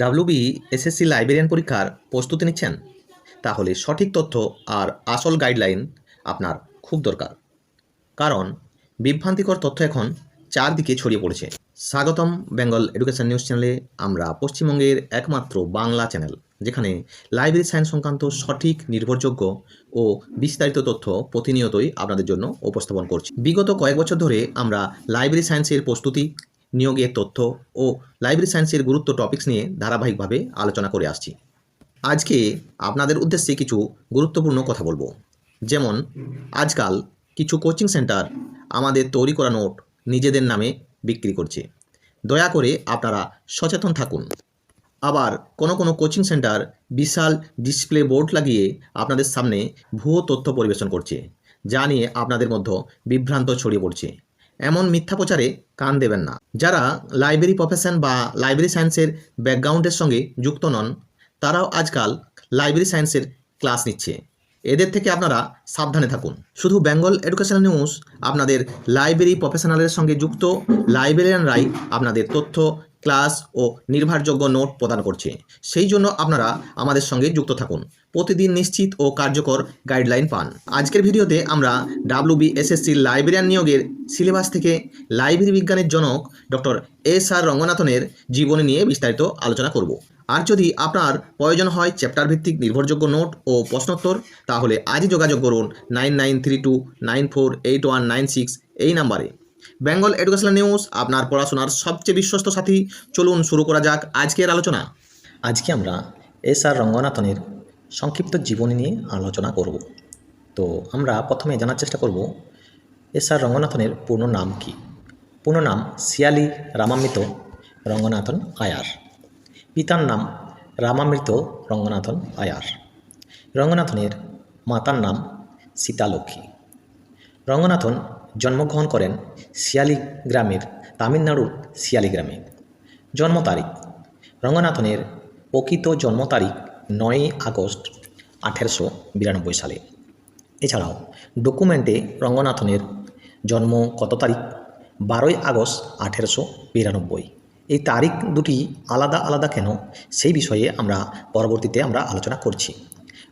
WB SSC librarian পরীক্ষার প্রস্তুতি নিচ্ছেন? তাহলে সঠিক তথ্য আর আসল গাইডলাইন আপনার খুব দরকার। কারণ বিভ্রান্তিকর তথ্য এখন চারদিকে ছড়িয়ে পড়েছে। স্বাগতম বেঙ্গল এডুকেশন নিউজ চ্যানেলে, আমরা পশ্চিমবঙ্গের একমাত্র বাংলা চ্যানেল, যেখানে লাইব্রেরি সায়েন্স সংক্রান্ত সঠিক, নির্ভরযোগ্য ও বিস্তারিত তথ্য প্রতিনিয়তই আপনাদের জন্য উপস্থাপন করছি। বিগত কয়েক বছর ধরে আমরা লাইব্রেরি সায়েন্সের প্রস্তুতি নিয়োগের তথ্য ও লাইব্রেরি সায়েন্সের গুরুত্ব টপিকস নিয়ে ধারাবাহিকভাবে আলোচনা করে আসছি। আজকে আপনাদের উদ্দেশ্যে কিছু গুরুত্বপূর্ণ কথা বলব। যেমন, আজকাল কিছু কোচিং সেন্টার আমাদের তৈরি করা নোট নিজেদের নামে বিক্রি করছে। দয়া করে আপনারা সচেতন থাকুন। আবার কোনো কোনো কোচিং সেন্টার বিশাল ডিসপ্লে বোর্ড লাগিয়ে আপনাদের সামনে ভুয়ো তথ্য পরিবেশন করছে, যা নিয়ে আপনাদের মধ্যে বিভ্রান্ত ছড়িয়ে পড়ছে। এমন মিথ্যা প্রচারে কান দেবেন না। যারা লাইব্রেরি প্রফেশন বা লাইব্রেরি সায়েন্সের ব্যাকগ্রাউন্ডের সঙ্গে যুক্ত নন, তারাও আজকাল লাইব্রেরি সায়েন্সের ক্লাস নিচ্ছে। এদের থেকে আপনারা সাবধানে থাকুন। শুধু বেঙ্গল এডুকেশনাল নিউজ, আপনাদের লাইব্রেরি প্রফেশনালের সঙ্গে যুক্ত, লাইব্রেরিয়ানরাই আপনাদের তথ্য ক্লাস ও নির্ভরযোগ্য নোট প্রদান করছে। সেই জন্য আপনারা আমাদের সঙ্গে যুক্ত থাকুন। প্রতিদিন নিশ্চিত ও কার্যকর গাইডলাইন পান। আজকের ভিডিওতে আমরা ডাব্লিউবি এসএসসি লাইব্রেরিয়ান নিয়োগের সিলেবাস থেকে লাইব্রেরি বিজ্ঞানের জনক ডক্টর এস আর রঙ্গনাথনের জীবনী নিয়ে বিস্তারিত আলোচনা করব। আর যদি আপনার প্রয়োজন হয় চ্যাপ্টার ভিত্তিক নির্ভরযোগ্য নোট ও প্রশ্নোত্তর, তাহলে আজই যোগাযোগ করুন nine nine three two nine four eight one nine six এই নাম্বারে। বেঙ্গল এডুকেশনাল নিউজ, আপনার পড়াশোনার সবচেয়ে বিশ্বস্ত সাথী। চলুন শুরু করা যাক আজকের আলোচনা। আজকে আমরা এস আর রঙ্গনাথনের সংক্ষিপ্ত জীবনী নিয়ে আলোচনা করব। তো আমরা প্রথমে জানার চেষ্টা করব, এস আর রঙ্গনাথনের পূর্ণ নাম কি? পূর্ণ নাম শিয়ালি রামামৃত রঙ্গনাথন আয়ার। পিতার নাম রামামৃত রঙ্গনাথন আয়ার। রঙ্গনাথনের মাতার নাম সীতালক্ষ্মী। রঙ্গনাথন জন্মগ্রহণ করেন শিয়ালি গ্রামের তামিলনাড়ুর শিয়ালি গ্রামে জন্ম তারিখ, রঙ্গনাথনের প্রকৃত জন্ম তারিখ নয়ই আগস্ট আঠেরোশো বিরানব্বই সালে। এছাড়াও ডকুমেন্টে রঙ্গনাথনের জন্ম কত তারিখ? বারোই আগস্ট আঠেরোশো বিরানব্বই। এই তারিখ দুটি আলাদা আলাদা কেন? সেই বিষয়ে আমরা পরবর্তীতে আমরা আলোচনা করছি।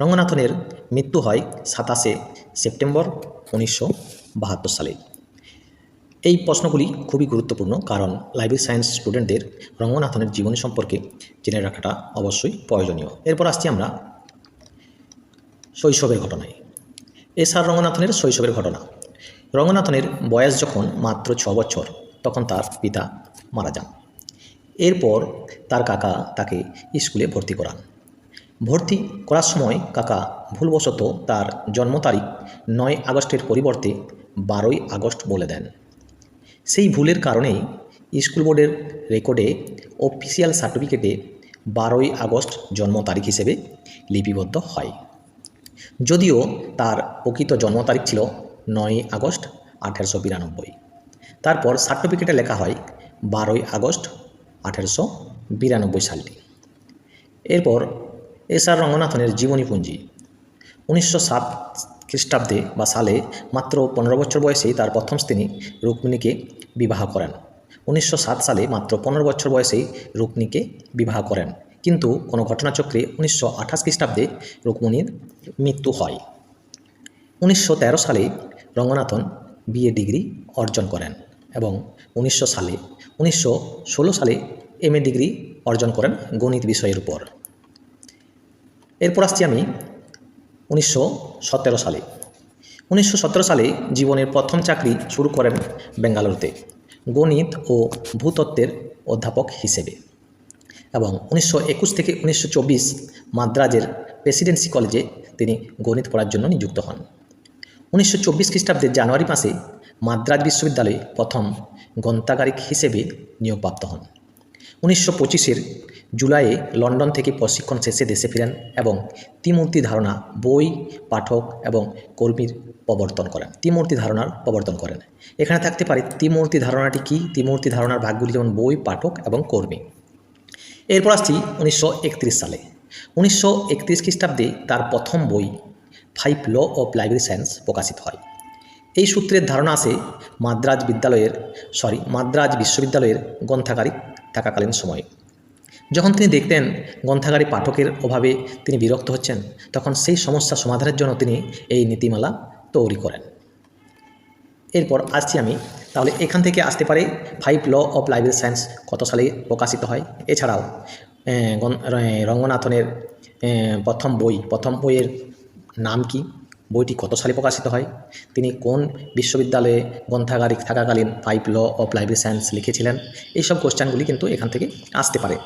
রঙ্গনাথনের মৃত্যু হয় সাতাশে সেপ্টেম্বর উনিশশো বাহাত্তর সালে। এই প্রশ্নগুলি খুবই গুরুত্বপূর্ণ, কারণ লাইব্রেরি সায়েন্স স্টুডেন্টদের রঙ্গনাথনের জীবনী সম্পর্কে জেনে রাখাটা অবশ্যই প্রয়োজনীয়। এরপর আসছি আমরা শৈশবের ঘটনায়। এস আর রঙ্গনাথনের শৈশবের ঘটনা। রঙ্গনাথনের বয়স যখন মাত্র ছ বছর, তখন তার পিতা মারা যান। এরপর তার কাকা তাকে স্কুলে ভর্তি করান। ভর্তি করার সময় কাকা ভুলবশত তার জন্ম তারিখ নয় আগস্টের পরিবর্তে বারোই আগস্ট বলে দেন। সেই ভুলের কারণেই স্কুল বোর্ডের রেকর্ডে অফিসিয়াল সার্টিফিকেটে বারোই আগস্ট জন্ম তারিখ হিসেবে লিপিবদ্ধ হয়। যদিও তার প্রকৃত জন্ম তারিখ ছিল নয়ই আগস্ট আঠেরোশো বিরানব্বই। তারপর সার্টিফিকেটে লেখা হয় বারোই আগস্ট আঠেরোশো বিরানব্বই সালটি। এরপর এস আর রঙ্গনাথনের জীবনীপুঞ্জি উনিশশো সাত খ্রিস্টাব্দে বা সালে মাত্র পনেরো বছর বয়সেই তার প্রথম স্ত্রী রুক্মিণীকে বিবাহ করেন। উনিশশো সাত সালে মাত্র পনেরো বছর বয়সেই রুক্মিণীকে বিবাহ করেন। কিন্তু কোনো ঘটনাচক্রে উনিশশো আঠাশ খ্রিস্টাব্দে রুক্মিণীর মৃত্যু হয়। উনিশশো তেরো সালে রঙ্গনাথন বিএ ডিগ্রি অর্জন করেন এবং উনিশশো সালে, উনিশশো ষোলো সালে এমএ ডিগ্রি অর্জন করেন গণিত বিষয়ের উপর। এরপর আসছি আমি উনিশশো সতেরো সালে। উনিশশো সতেরো সালে জীবনের প্রথম চাকরি শুরু করেন বেঙ্গালুরুতে, গণিত ও ভূতত্ত্বের অধ্যাপক হিসেবে এবং উনিশশো একুশ থেকে উনিশশো চব্বিশ মাদ্রাজের প্রেসিডেন্সি কলেজে তিনি গণিত পড়ার জন্য নিযুক্ত হন। উনিশশো চব্বিশ খ্রিস্টাব্দের জানুয়ারি মাসে মাদ্রাজ বিশ্ববিদ্যালয়ে প্রথম গ্রন্থাগারিক হিসেবে নিয়োগপ্রাপ্ত হন। উনিশশো পঁচিশের জুলাইয়ে লন্ডন থেকে প্রশিক্ষণ শেষে দেশে ফিরেন এবং ত্রিমূর্তি ধারণা বই, পাঠক এবং কর্মীর প্রবর্তন করেন। ত্রিমূর্তি ধারণার প্রবর্তন করেন। এখানে থাকতে পারে ত্রিমূর্তি ধারণাটি কী? ত্রিমূর্তি ধারণার ভাগগুলি যেমন বই, পাঠক এবং কর্মী। এরপর আসছি উনিশশো একত্রিশ সালে। উনিশশো একত্রিশ খ্রিস্টাব্দে তার প্রথম বই, five law of library science, প্রকাশিত হয়। এই সূত্রের ধারণা আসে মাদ্রাজ বিদ্যালয়ের, সরি, মাদ্রাজ বিশ্ববিদ্যালয়ের গ্রন্থাগারিক থাকাকালীন সময়ে। যখন তিনি দেখতেন গ্রন্থাগারে পাঠকের অভাবে তিনি বিরক্ত হচ্ছেন, তখন সেই সমস্যা সমাধানের জন্য তিনি এই নীতিমালা তৈরি করেন। এরপর আসছি আমি, তাহলে এখান থেকে আসতে পারে five law of library science কত সালে প্রকাশিত হয়? এছাড়াও রঙ্গনাথনের প্রথম বই, প্রথম বইয়ের নাম কি? বইটি কত সালে প্রকাশিত হয়? তিনি কোন বিশ্ববিদ্যালয়ে গ্রন্থাগারিক থাকাকালীন five law of library science লিখেছিলেন? এইসব কোশ্চেনগুলি কিন্তু এখান থেকে আসতে পারে।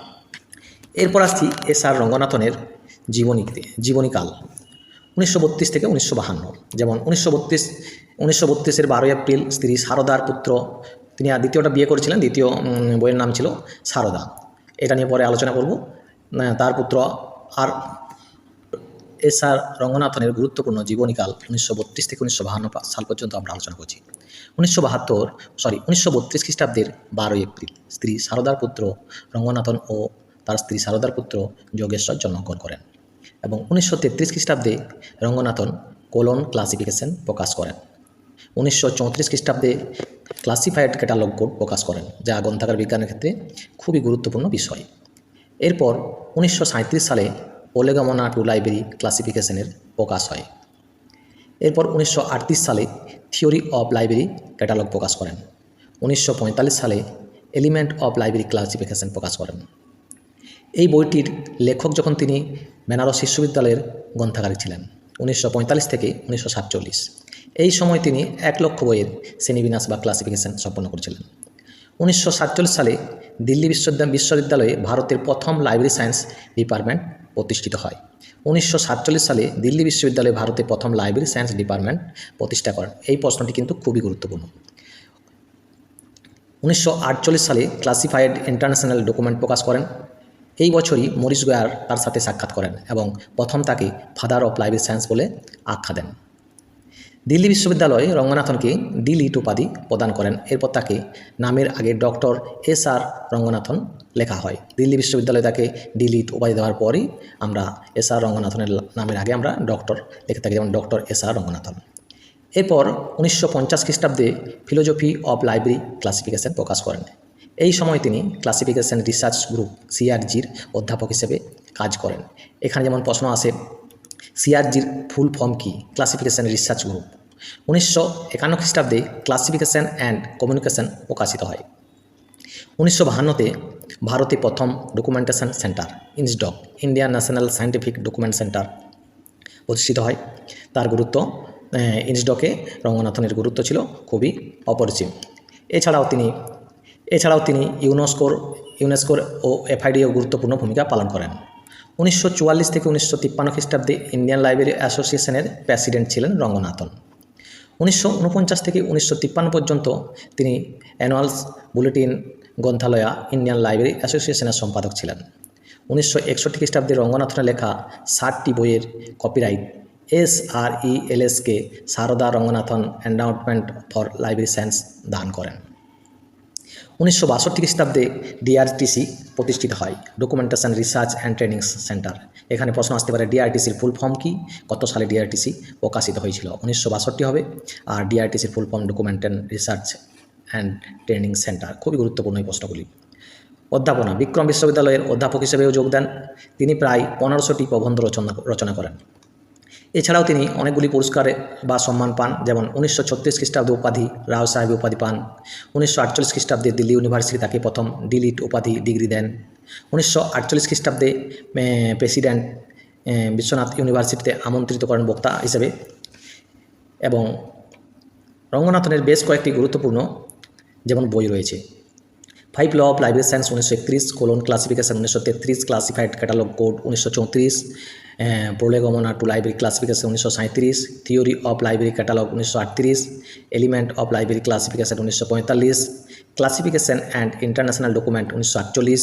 এরপর আসছি এস আর রঙ্গনাথনের জীবনীতে, জীবনীকাল, উনিশশো বত্রিশ থেকে উনিশশো বাহান্ন। যেমন উনিশশো বত্রিশ, উনিশশো বত্রিশের বারোই এপ্রিল স্ত্রী সারদার পুত্র, তিনি দ্বিতীয়টা বিয়ে করেছিলেন, দ্বিতীয় বইয়ের নাম ছিল সারদা। এটা নিয়ে পরে আলোচনা করব। তার পুত্র আর এস আর রঙ্গনাথনের গুরুত্বপূর্ণ জীবনীকাল উনিশশো বত্রিশ থেকে উনিশশো বাহান্ন সাল পর্যন্ত আমরা আলোচনা করছি। উনিশশো বাহাত্তর সরি উনিশশো বত্রিশ খ্রিস্টাব্দের বারোই এপ্রিল, স্ত্রী সারদার পুত্র রঙ্গনাথন ও তার স্ত্রী সারদার পুত্র যোগেশ্বর জন্মগ্রহণ করেন এবং উনিশশো তেত্রিশ খ্রিস্টাব্দে রঙ্গনাথন কোলন ক্লাসিফিকেশন প্রকাশ করেন। উনিশশো চৌত্রিশ খ্রিস্টাব্দে ক্লাসিফাইড ক্যাটালগ কোড প্রকাশ করেন, যা গ্রন্থাগার বিজ্ঞানের ক্ষেত্রে খুবই গুরুত্বপূর্ণ বিষয়। এরপর উনিশশো সালে ওলেগামনা টু লাইব্রেরি ক্লাসিফিকেশনের প্রকাশ হয়। এরপর উনিশশো আটত্রিশ সালে থিওরি অফ লাইব্রেরি ক্যাটালগ প্রকাশ করেন। উনিশশো পঁয়তাল্লিশ সালে এলিমেন্ট অফ লাইব্রেরি ক্লাসিফিকেশন প্রকাশ করেন। এই বইটির লেখক যখন তিনি বেনারস বিশ্ববিদ্যালয়ের গ্রন্থাগারে ছিলেন, উনিশশো পঁয়তাল্লিশ থেকে উনিশশো সাতচল্লিশ। এই সময় তিনি এক লক্ষ বইয়ের শ্রেণীবিন্যাস বা ক্লাসিফিকেশন সম্পন্ন করেছিলেন। উনিশশো সাতচল্লিশ সালে দিল্লি বিশ্ববিদ্যালয় বিশ্ববিদ্যালয়ে ভারতের প্রথম লাইব্রেরি সায়েন্স ডিপার্টমেন্ট প্রতিষ্ঠিত হয়। উনিশশো সাতচল্লিশ সালে দিল্লি বিশ্ববিদ্যালয়ে ভারতের প্রথম লাইব্রেরি সায়েন্স ডিপার্টমেন্ট প্রতিষ্ঠা করেন। এই প্রশ্নটি কিন্তু খুবই গুরুত্বপূর্ণ। উনিশশো আটচল্লিশ সালে ক্লাসিফাইড ইন্টারন্যাশনাল ডকুমেন্ট প্রকাশ করেন। এই বছরই মরিস গোয়ার তার সাথে সাক্ষাৎ করেন এবং প্রথম তাকে ফাদার অফ লাইব্রেরি সায়েন্স বলে আখ্যা দেন। দিল্লি বিশ্ববিদ্যালয় রঙ্গনাথনকে ডিলিট উপাধি প্রদান করেন। এরপর তাকে নামের আগে ডক্টর এস আর রঙ্গনাথন লেখা হয়। দিল্লি বিশ্ববিদ্যালয়ে তাকে ডিলিট উপাধি দেওয়ার পরই আমরা এস আর রঙ্গনাথনের নামের আগে আমরা ডক্টর লিখে থাকি যেমন ডক্টর এস আর রঙ্গনাথন। এরপর উনিশশো পঞ্চাশ খ্রিস্টাব্দে ফিলোজফি অফ লাইব্রেরি ক্লাসিফিকেশন প্রকাশ করেন। এই সময় তিনি ক্লাসিফিকেশন রিসার্চ গ্রুপ সিআরজির অধ্যাপক হিসেবে কাজ করেন। এখানে যেমন প্রশ্ন আসে সিআরজির ফুল ফর্ম কি? ক্লাসিফিকেশন রিসার্চ গ্রুপ উনিশশো একান্ন খ্রিস্টাব্দে ক্লাসিফিকেশন অ্যান্ড কমিউনিকেশন প্রকাশিত হয়। উনিশশো বাহান্নতে ভারতে প্রথম documentation centre INSDOC Indian national scientific document centre প্রতিষ্ঠিত হয়। তার গুরুত্ব আহ, ইনসডকে রঙ্গনাথনের গুরুত্ব ছিল খুবই অপরিসীম। এছাড়াও তিনি এছাড়াও তিনি ইউনেস্কোর ইউনেস্কোর ও এফআইডিও গুরুত্বপূর্ণ ভূমিকা পালন করেন। উনিশশো চুয়াল্লিশ থেকে উনিশশো তিপ্পান্ন খ্রিস্টাব্দে ইন্ডিয়ান লাইব্রেরি অ্যাসোসিয়েশনের প্রেসিডেন্ট ছিলেন রঙ্গনাথন। উনিশশো উনপঞ্চাশ থেকে উনিশশো তিপ্পান্ন পর্যন্ত তিনি annuals bulletin Granthalaya Indian library অ্যাসোসিয়েশনের সম্পাদক ছিলেন। উনিশশো একষট্টি খ্রিস্টাব্দে রঙ্গনাথনের লেখা ষাটটি বইয়ের copyright S R E L SK Sarada Ranganathan endowment for library science দান করেন। উনিশশো বাষট্টি খ্রিস্টাব্দে ডিআরটিসি প্রতিষ্ঠিত হয় documentation research and training centre এখানে প্রশ্ন আসতে পারে ডিআরটিসির ফুল ফর্ম কি? কত সালে ডিআরটিসি প্রকাশিত হয়েছিল? উনিশশো বাষট্টি হবে। আর ডিআরটিসির full form documentation research and training centre খুবই গুরুত্বপূর্ণ এই প্রশ্নগুলি। অধ্যাপনা, বিক্রম বিশ্ববিদ্যালয়ের অধ্যাপক হিসেবেও যোগ দেন। তিনি প্রায় পনেরোশোটি প্রবন্ধ রচনা রচনা করেন। এছাড়াও তিনি অনেকগুলি পুরস্কারে বা সম্মান পান, যেমন উনিশশো ছত্রিশ খ্রিস্টাব্দে উপাধি, রাও সাহেব উপাধি পান, উনিশশো আটচল্লিশ খ্রিস্টাব্দে দিল্লি ইউনিভার্সিটি তাকে প্রথম ডিলিট উপাধি ডিগ্রি দেন, উনিশশো আটচল্লিশ খ্রিস্টাব্দে প্রেসিডেন্ট বিশ্বনাথ ইউনিভার্সিটিতে আমন্ত্রিত করেন বক্তা হিসেবে। এবং রঙ্গনাথনের বেশ কয়েকটি গুরুত্বপূর্ণ যেমন বই রয়েছে। Five law of library science উনিশশো একত্রিশ কোলন ক্লাসিফিকেশন উনিশশো তেত্রিশ ক্লাসিফাইড ক্যাটালগ কোড উনিশশো চৌত্রিশ প্রোলেগমনা টু লাইব্রেরি ক্লাসিফিকেশন উনিশশো সাঁত্রিশ থিওরি অফ লাইব্রেরি ক্যাটালগ উনিশশো আটত্রিশ এলিমেন্ট অফ লাইব্রেরি ক্লাসিফিকেশন উনিশশো পঁয়তাল্লিশ ক্লাসিফিকেশন অ্যান্ড ইন্টারন্যাশনাল ডকুমেন্ট উনিশশো আটচল্লিশ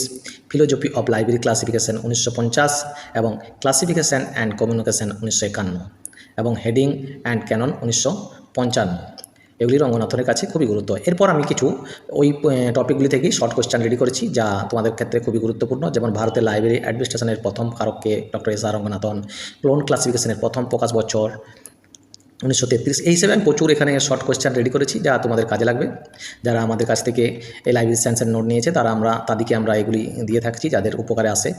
ফিলোজফি অফ লাইব্রেরি ক্লাসিফিকেশন উনিশশো পঞ্চাশ এবং ক্লাসিফিকেশন অ্যান্ড কমিউনিকেশন উনিশশো একান্ন এবং হেডিং অ্যান্ড ক্যানন উনিশশো পঞ্চান্ন এগুলি রঙ্গনাথনের কাছে খুবই গুরুত্ব এরপর আমি কিছু ওই টপিকগুলি থেকেই শর্ট কোয়েশ্চেন রেডি করেছি, যা তোমাদের ক্ষেত্রে খুবই গুরুত্বপূর্ণ। যেমন ভারতের লাইব্রেরি অ্যাডমিনিস্ট্রেশনের প্রথম কারককে doctor S R Ranganathan colon ক্লাসিফিকেশনের প্রথম প্রকাশ বছর উনিশশো তেত্রিশ। এই হিসেবে আমি প্রচুর এখানে শর্ট কোয়েশ্চেন রেডি করেছি, যা তোমাদের কাজে লাগবে। যারা আমাদের কাছ থেকে এই লাইব্রেরি সায়েন্সের নোট নিয়েছে, তারা আমরা, তাদেরকে আমরা এগুলি দিয়ে থাকছি, যাদের উপকারে আসে।